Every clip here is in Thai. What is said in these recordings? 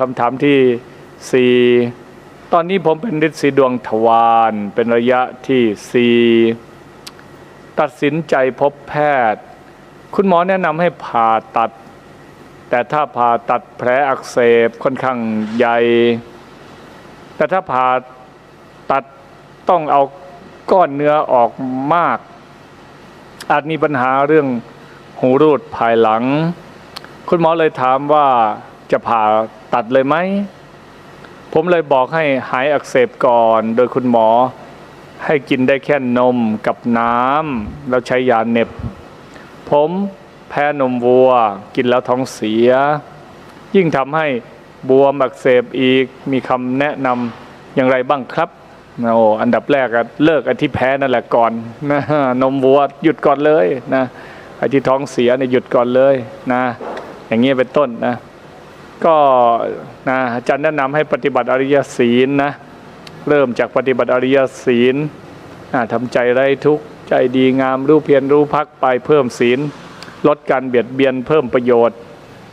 คำถามที่สี่ตอนนี้ผมเป็นฤทธิ์สีดวงทวารเป็นระยะที่สี่ตัดสินใจพบแพทย์ คุณหมอแนะนำให้ผ่าตัด แต่ถ้าผ่าตัดแผลอักเสบค่อนข้างใหญ่ แต่ถ้าผ่าตัดต้องเอาก้อนเนื้อออกมาก อาจมีปัญหาเรื่องหูรูดภายหลัง คุณหมอเลยถามว่า จะผ่าตัดเลยไหม ผมเลยบอกให้หายอักเสบก่อน โดยคุณหมอให้กินได้แค่นมกับน้ำแล้วใช้ยาเน็บ ผมแพ้นมวัว กินแล้วท้องเสีย ยิ่งทำให้บวมอักเสบอีกมีคำแนะนำอย่างไรบ้างครับโอ้อันดับแรกอะเลิกอันที่แพ้นั่นแหละก่อนนะนมวัวหยุดก่อนเลยนะไอ้ที่ท้องเสียเนี่ยหยุดก่อนเลยนะ อย่างเงี้ยเป็นต้นนะ ก็นะอาจารย์แนะนำให้ปฏิบัติอริยศีลนะเริ่มจากปฏิบัติอริยศีลอ่าทำใจไร้ทุกข์ใจดีงามรู้เพียรรู้พักไปเพิ่มศีล ลดการเบียดเบียนเพิ่มประโยชน์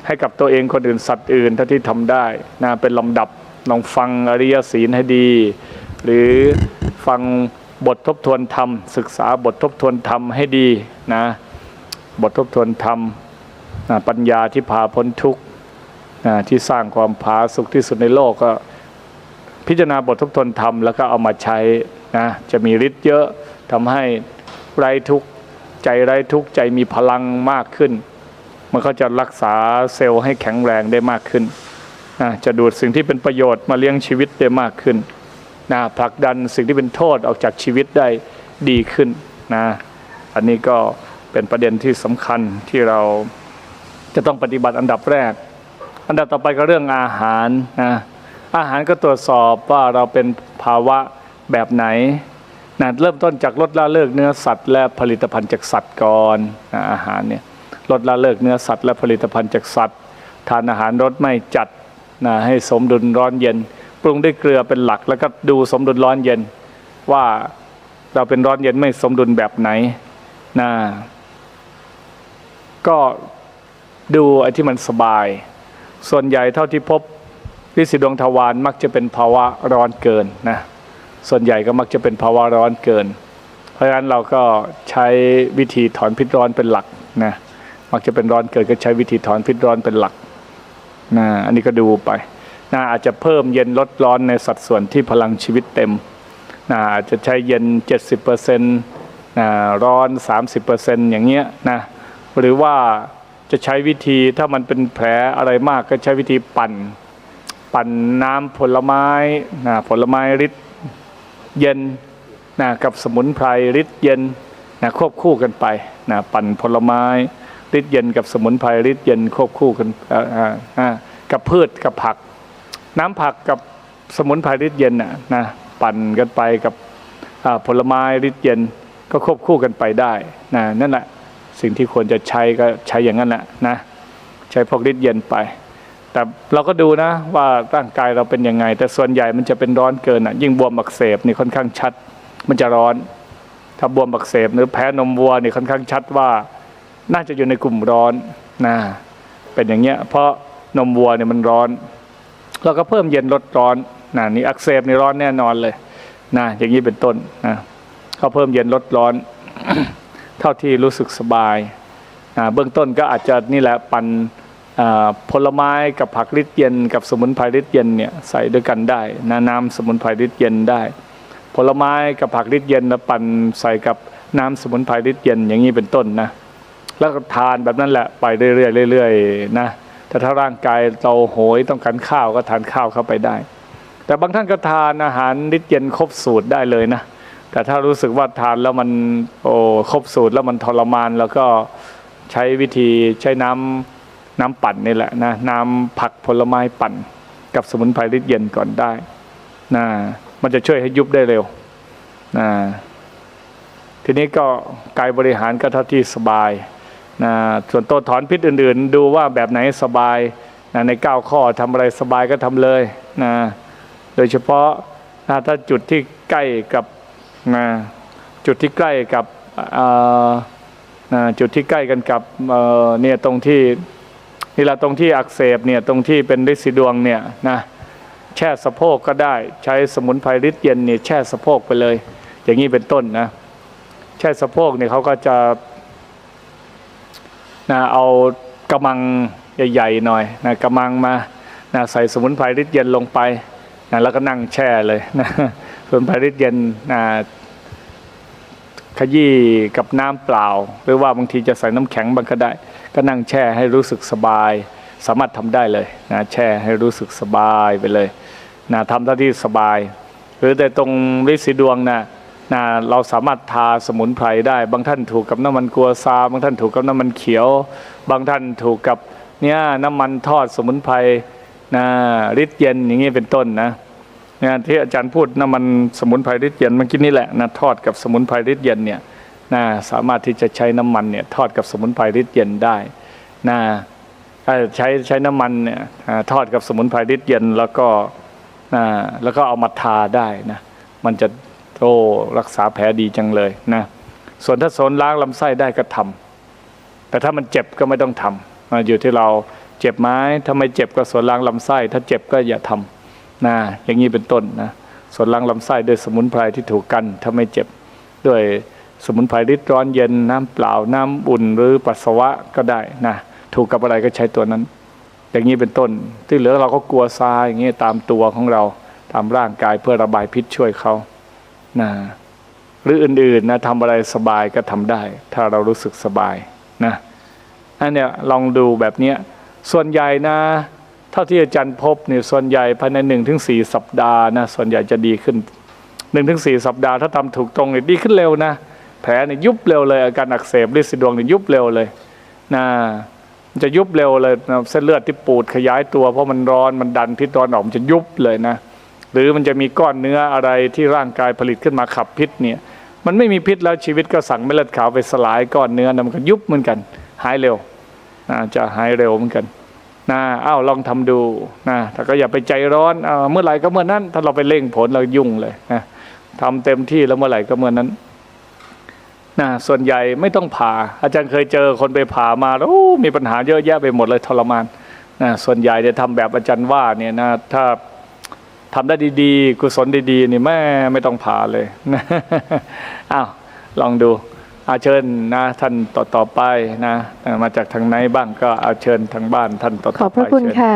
ให้กับตัวเองคนอื่นสัตว์อื่นเท่าที่ทำได้นะเป็นลำดับลองฟังอริยศีลให้ดี หรือฟังบททบทวนธรรม ศึกษาบททบทวนธรรมให้ดีนะบททบทวนธรรมนะปัญญาที่พาพ้นทุกข์ ที่สร้างความผาสุกที่สุดในโลกก็พิจารณาบททบทวนธรรมแล้วก็เอามาใช้นะจะมีฤทธิ์เยอะทำให้ไร้ทุกข์ใจไร้ทุกข์ใจมีพลังมากขึ้น มันก็จะรักษาเซลล์ให้แข็งแรงได้มากขึ้นนะจะดูดสิ่งที่เป็นประโยชน์มาเลี้ยงชีวิตได้มากขึ้นนะผลักดันสิ่งที่เป็นโทษออกจากชีวิตได้ดีขึ้นนะอันนี้ก็เป็นประเด็นที่สำคัญที่เราจะต้องปฏิบัติอันดับแรก อันดับต่อไปก็เรื่องอาหารนะอาหารก็ตรวจสอบว่าเราเป็นภาวะแบบไหนนะเริ่มต้นจากลดละเลิกเนื้อสัตว์ และผลิตภัณฑ์จากสัตว์ก่อนนะอาหารเนี่ยลดละเลิกเนื้อสัตว์และผลิตภัณฑ์จากสัตว์ ทานอาหารรสไม่จัดนะให้สมดุลร้อนเย็น ปรุงด้วยเกลือเป็นหลัก แล้วก็ดูสมดุลร้อนเย็น ว่าเราเป็นร้อนเย็นไม่สมดุลแบบไหนนะก็ดูไอ้ที่มันสบาย ส่วนใหญ่เท่าที่พบฤทธิ์สีดวงทวารมักจะเป็นภาวะร้อนเกินนะส่วนใหญ่ก็มักจะเป็นภาวะร้อนเกิน เพราะฉะนั้นเราก็ใช้วิธีถอนพิษร้อนเป็นหลักนะมักจะเป็นร้อนเกินก็ใช้วิธีถอนพิษร้อนเป็นหลักนะอันนี้ก็ดูไปนะอาจจะเพิ่มเย็นลดร้อนในสัดส่วนที่พลังชีวิตเต็มนะอาจจะใช้เย็น 70%นะร้อน 30%อย่างเงี้ยนะหรือว่า จะใช้วิธีถ้ามันเป็นแผลอะไรมากก็ใช้วิธีปั่น ปั่นน้ำผลไม้นะผลไม้ฤทธิ์เย็นนะกับสมุนไพรฤทธิ์เย็นนะควบคู่กันไปนะปั่นผลไม้ฤทธิ์เย็นกับสมุนไพรฤทธิ์เย็นควบคู่กันอ่ากับพืชกับผัก น้ำผักกับสมุนไพรฤทธิ์เย็นนะนะปั่นกันไปกับผลไม้ฤทธิ์เย็นก็ควบคู่กันไปได้นะนั่นแหละ สิ่งที่ควรจะใช้ก็ใช้อย่างนั้นแหละนะ ใช้พวกฤทธิ์เย็นไป แต่เราก็ดูนะว่าร่างกายเราเป็นยังไง แต่ส่วนใหญ่มันจะเป็นร้อนเกินอะ ยิ่งบวมอักเสบนี่ค่อนข้างชัด มันจะร้อน ถ้าบวมอักเสบหรือแพ้นมวัวนี่ค่อนข้างชัดว่า น่าจะอยู่ในกลุ่มร้อนนะเป็นอย่างเงี้ย เพราะนมวัวเนี่ยมันร้อน เราก็เพิ่มเย็นลดร้อนนะนี่อักเสบนี่ร้อนแน่นอนเลยนะอย่างนี้เป็นต้นนะก็เพิ่มเย็นลดร้อน เท่าที่รู้สึกสบาย เบื้องต้นก็อาจจะนี่แหละปันอ่าผลไม้กับผักฤทธิ์เย็น กับสมุนไพรฤทธิ์เย็นเนี่ยใส่ด้วยกันได้นะน้ำสมุนไพรฤทธิ์เย็นได้ ผลไม้กับผักฤทธิ์เย็นแล้วปั่นใส่กับน้ำสมุนไพรฤทธิ์เย็นอย่างนี้เป็นต้นนะแล้วก็ทานแบบนั้นแหละไปเรื่อยๆเรื่อยๆนะแต่ถ้าร่างกายเราโหยต้องการข้าวก็ทานข้าวเข้าไปได้ แต่บางท่านก็ทานอาหารฤทธิ์เย็นครบสูตรได้เลยนะ แต่ถ้ารู้สึกว่าทานแล้วมันโอ้ครบสูตรแล้วมันทรมาน แล้วก็ใช้วิธีใช้น้ำน้ำปั่นนี่แหละนะน้ำผักผลไม้ปั่น กับสมุนไพรฤทธิ์เย็นก่อนได้นะมันจะช่วยให้ยุบได้เร็วนะทีนี้ก็กายบริหารก็เท่าที่สบายนะส่วนตัวถอนพิษอื่น ๆ ดูว่าแบบไหนสบายนะในเก้าข้อทำอะไรสบายก็ทำเลยนะโดยเฉพาะนะถ้าจุดที่ใกล้กับ นะจุดที่ใกล้กับนะจุดที่ใกล้กันกับเอ่อเนี่ยตรงที่นี่ละตรงที่อักเสบเนี่ยตรงที่เป็นฤทธิ์สีดวงเนี่ยนะแช่สะโพกก็ได้ใช้สมุนไพรฤทธิ์เย็นเนี่ยแช่สะโพกไปเลย อย่างนี้เป็นต้นนะแช่สะโพกเนี่ยเขาก็จะนะเอากระมังใหญ่ๆหน่อยนะกระมังมานะใส่สมุนไพรฤทธิ์เย็นลงไป นะแล้วก็นั่งแช่เลยนะสมุนพรฤทธิ์เย็นนะขยี้กับน้ำเปล่า หรือว่าบางทีจะใส่น้ำแข็งบางก็ได้ ก็นั่งแช่ให้รู้สึกสบาย สามารถทำได้เลยนะแช่ให้รู้สึกสบายไปเลยนะทำเท่าที่สบาย หรือแต่ตรงฤทธิ์สีดวงนะนะเราสามารถทาสมุนไพรได้ บางท่านถูกกับน้ำมันกัวซา บางท่านถูกกับน้ำมันเขียว บางท่านถูกกับเนี่ยน้ำมันทอดสมุนไพร นะฤทธิ์เย็นอย่างนี้เป็นต้นนะนี่ยที่อาจารย์พูดน้ำมันสมุนไพรฤทธิ์เย็นเมื่อกี้นี่แหละนะทอดกับสมุนไพรฤทธิ์เย็นเนี่ยนะสามารถที่จะใช้น้ำมันเนี่ยทอดกับสมุนไพรฤทธิ์เย็นได้นะใช้ใช้น้ำมันเนี่ยทอดกับสมุนไพรฤทธิ์เย็นแล้วก็นะแล้วก็เอามาทาได้นะมันจะโอ้รักษาแผลดีจังเลยนะส่วนถ้าโซนล้างลำไส้ได้ก็ทำแต่ถ้ามันเจ็บก็ไม่ต้องทำนะอยู่ที่เรา เจ็บไหมถ้าไม่เจ็บก็ส่วนล้างลำไส้ ถ้าเจ็บก็อย่าทำนะอย่างนี้เป็นต้นนะส่วนล้างลำไส้ด้วยสมุนไพรที่ถูกกัน ถ้าไม่เจ็บด้วยสมุนไพรริดร้อนเย็นน้ำเปล่าน้ำอุ่นหรือปัสสาวะก็ได้นะถูกกับอะไรก็ใช้ตัวนั้น อย่างนี้เป็นต้น ที่เหลือเราก็กลัวทรายอย่างนี้ตามตัวของเราตามร่างกายเพื่อระบายพิษช่วยเขานะหรืออื่นๆนะทำอะไรสบายก็ทำได้ ถ้าเรารู้สึกสบายนะอันเนี้ยลองดูแบบเนี้ย ส่วนใหญ่นะ เท่าที่อาจารย์พบเนี่ยส่วนใหญ่ภายในหนึ่งถึงสี่สัปดาห์นะส่วนใหญ่จะดีขึ้นหนึ่งถึงสี่สัปดาห์ถ้าทำถูกตรงเนี่ยดีขึ้นเร็วนะ แผลเนี่ยยุบเร็วเลย อาการอักเสบฤทธิ์สีดวงเนี่ยยุบเร็วเลยนะมันจะยุบเร็วเลยนะเส้นเลือดที่ปูดขยายตัว เพราะมันร้อนมันดันพิษร้อนออกมันจะยุบเลยนะ หรือมันจะมีก้อนเนื้ออะไรที่ร่างกายผลิตขึ้นมาขับพิษเนี่ยมันไม่มีพิษแล้วชีวิตก็สั่งเม็ดเลือดขาวไปสลายก้อนเนื้อนะมันก็ยุบเหมือนกัน หายเร็ว จะหายเร็วเหมือนกันนะอ้าวลองทำดูนะแต่ก็อย่าไปใจร้อนเอเมื่อไหร่ก็เมื่อนั้น ถ้าเราไปเร่งผลเรายุ่งเลยนะทำเต็มที่แล้วเมื่อไหร่ก็เมื่อนั้นนะส่วนใหญ่ไม่ต้องผ่า อาจารย์เคยเจอคนไปผ่ามาแล้วมีปัญหาเยอะแยะไปหมดเลยทรมานนะส่วนใหญ่เนี่ยทำแบบอาจารย์ว่าเนี่ยนะถ้าทำได้ดีๆ กุศลดีๆ นี่แม่ไม่ต้องผ่าเลยนะอ้าวลองดู อาเชิญนะท่านต่อๆไปนะมาจากทางไหนบ้างก็อาเชิญทางบ้านท่านต่อๆไปขอบพระคุณเชิญค่ะ